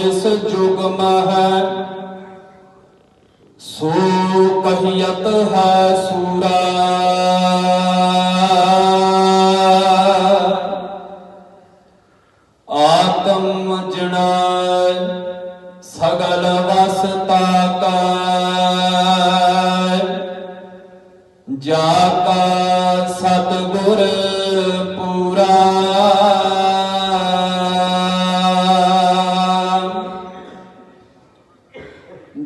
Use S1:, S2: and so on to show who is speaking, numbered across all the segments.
S1: ਇਸ ਜੁਗ ਮਹਿ। ਸੋ ਕਹੀਅਤ ਹੈ ਸੂਰਾ। ਆਤਮ ਜਣਾ ਸਗਲ ਵਸਤਾ ਕੈ। ਜਾ ਕਾ ਸਤਿਗੁਰ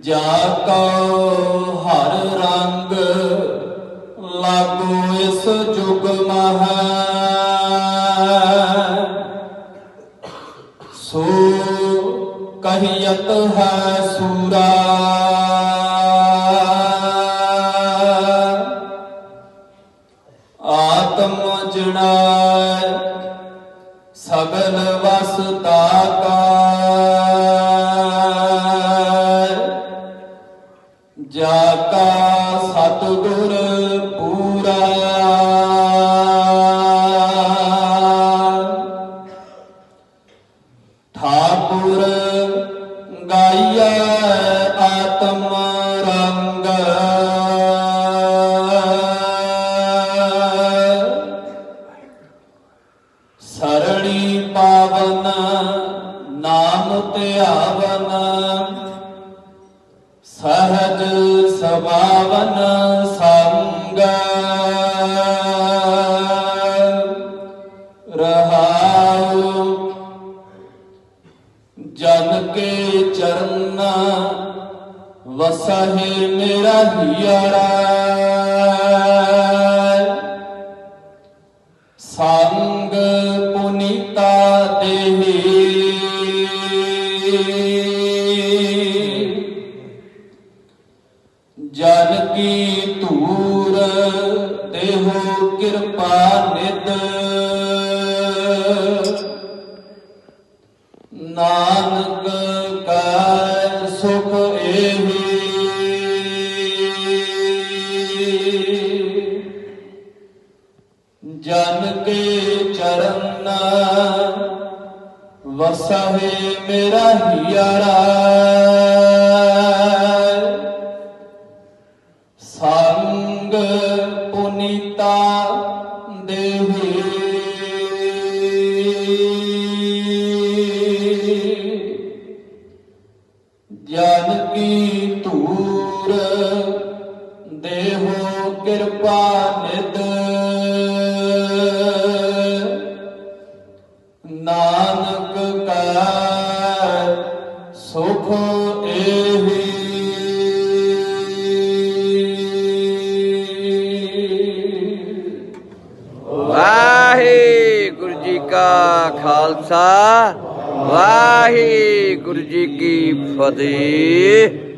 S1: ਜਾ ਕਉ ਹਰ ਰੰਗ ਲਾਗੋ ਇਸ ਜੁਗ ਮਹਿ। ਸੋ ਕਹੀਅਤ ਹੈ ਸੂਰਾ। ਆਤਮ ਜਣਾਇ ਸਗਲ ਵਸਤਾ ਕਾ। ਜਾ ਕਾ ਸਤਿਗੁਰ ਪੂਰਾ। ਠਾਕੁਰ ਗਾਈਐ ਆਤਮ ਰੰਗ। ਸਰਣੀ ਪਾਵਨ ਨਾਮ ਧਿਆਵਨ। ਸਹਜ ਸਭਾਵਨ ਸੰਗ। ਰਹਾਉ ਜਨ ਕੇ ਚਰਨ ਵਸਹਿ ਮੇਰਾ ਹੀਰਾ ਕੀ ਧੂਰ ਦੇਹੋ ਕਿਰਪਾ ਨਿਤ ਨਾਨਕ ਕੈ ਸੁਖ ਏਹੀ। ਜਨ ਕੇ ਚਰਨ ਵਸਹਿ ਮੇਰਾ ਹਿਆਰਾ ਸੰਗ ਪੁਨੀਤਾ ਦੇਹੀ। ਜਨ ਕੀ ਧੂਰ ਦੇਹੋ ਕਿਰਪਾ ਨਿਦ ਨਾਨਕ ਕਾ ਸੁਖ ਏਹੀ।
S2: ਕਾ ਖਾਲਸਾ ਵਾਹਿਗੁਰੂ ਜੀ ਕੀ ਫਤਿਹ।